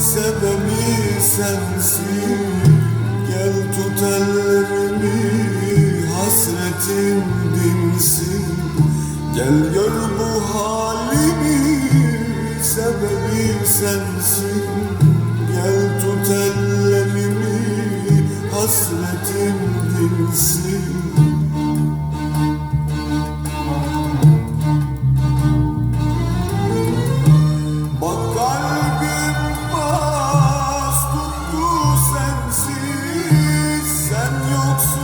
Sebebi sensin. Gel tut ellerimi Hasretim dinsin. Gel gör bu halimi Sebebi sensin. 有情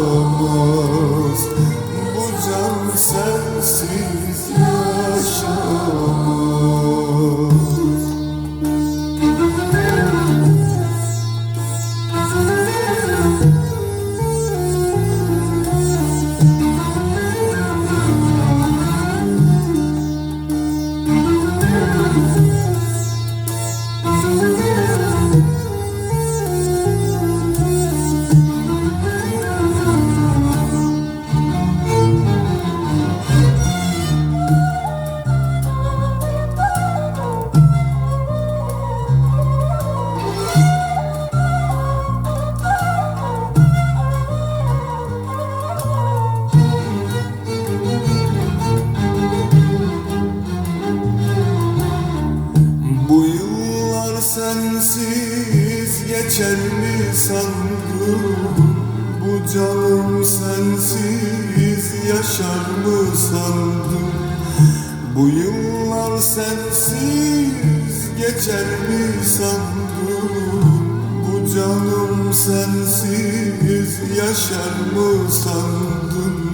Senhor. Bu canım sensiz yaşar mı sandım Bu yıllar sensiz geçer mi sandım Bu canım sensiz yaşar mı sandım